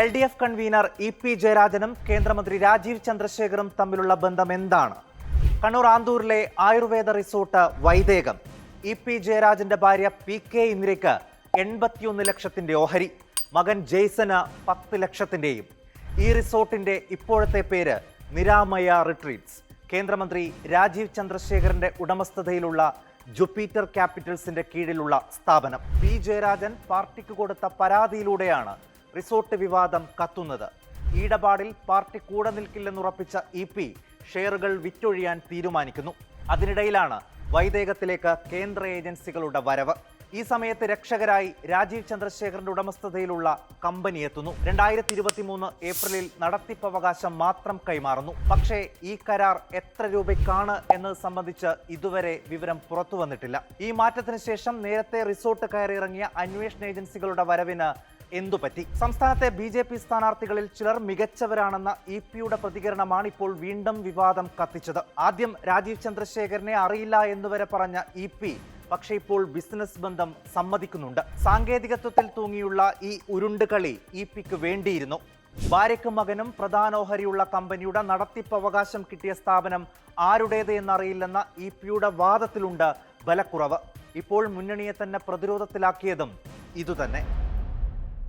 L D F convener E P ജയരാജനും കേന്ദ്രമന്ത്രി രാജീവ് ചന്ദ്രശേഖറും തമ്മിലുള്ള ബന്ധം എന്താണ്? കണ്ണൂർ ആന്തൂരിലെ Ayurveda resort Vaidekam. E P ജയരാജന്റെ ഭാര്യ പി കെ ഇന്ദിരയ്ക്ക് എൺപത്തിയൊന്ന് ലക്ഷത്തിന്റെ ഓഹരി. മകൻ ജെയ്സന് പത്ത് ലക്ഷത്തിന്റെയും. ഈ റിസോർട്ടിന്റെ ഇപ്പോഴത്തെ പേര് നിരാമയ റിട്രീറ്റ്സ്. കേന്ദ്രമന്ത്രി രാജീവ് ചന്ദ്രശേഖറിന്റെ ഉടമസ്ഥതയിലുള്ള ജുപ്പീറ്റർ ക്യാപിറ്റൽസിന്റെ കീഴിലുള്ള സ്ഥാപനം. പി ജയരാജൻ പാർട്ടിക്ക് കൊടുത്ത പരാതിയിലൂടെയാണ് റിസോർട്ട് വിവാദം കത്തുന്നത്. ഈടപാടിൽ പാർട്ടി കൂടെ നിൽക്കില്ലെന്നുറപ്പിച്ച ഇ പി ഷെയറുകൾ വിറ്റൊഴിയാൻ തീരുമാനിക്കുന്നു. അതിനിടയിലാണ് വൈദേകത്തിലേക്ക് കേന്ദ്ര ഏജൻസികളുടെ വരവ്. ഈ സമയത്ത് രക്ഷകരായി രാജീവ് ചന്ദ്രശേഖറിന്റെ ഉടമസ്ഥതയിലുള്ള കമ്പനി എത്തുന്നു. രണ്ടായിരത്തി ഇരുപത്തി മൂന്ന് ഏപ്രിലിൽ നടത്തിപ്പവകാശം മാത്രം കൈമാറുന്നു. പക്ഷേ ഈ കരാർ എത്ര രൂപയ്ക്കാണ് എന്നത് സംബന്ധിച്ച് ഇതുവരെ വിവരം പുറത്തു വന്നിട്ടില്ല ഈ മാറ്റത്തിന് ശേഷം നേരത്തെ റിസോർട്ട് കയറിയിറങ്ങിയ അന്വേഷണ ഏജൻസികളുടെ വരവിന് എന്തുപറ്റി? സംസ്ഥാനത്തെ ബി ജെ പി സ്ഥാനാർത്ഥികളിൽ ചിലർ മികച്ചവരാണെന്ന ഇ പിയുടെ പ്രതികരണമാണ് ഇപ്പോൾ വീണ്ടും വിവാദം കത്തിച്ചത്. ആദ്യം രാജീവ് ചന്ദ്രശേഖരനെ അറിയില്ല എന്നുവരെ പറഞ്ഞ ഇ പി പക്ഷേ ഇപ്പോൾ ബിസിനസ് ബന്ധം സമ്മതിക്കുന്നുണ്ട്. സാങ്കേതികത്വത്തിൽ തൂങ്ങിയുള്ള ഈ ഉരുണ്ടുകളി ഇ പിക്ക് വേണ്ടിയിരുന്നു. ഭാര്യയ്ക്കും മകനും പ്രധാനോഹരിയുള്ള കമ്പനിയുടെ നടത്തിപ്പവകാശം കിട്ടിയ സ്ഥാപനം ആരുടേത് എന്നറിയില്ലെന്ന ഇ പിയുടെ വാദത്തിലുണ്ട് ബലക്കുറവ്. ഇപ്പോൾ മുന്നണിയെ തന്നെ പ്രതിരോധത്തിലാക്കിയതും ഇതുതന്നെ.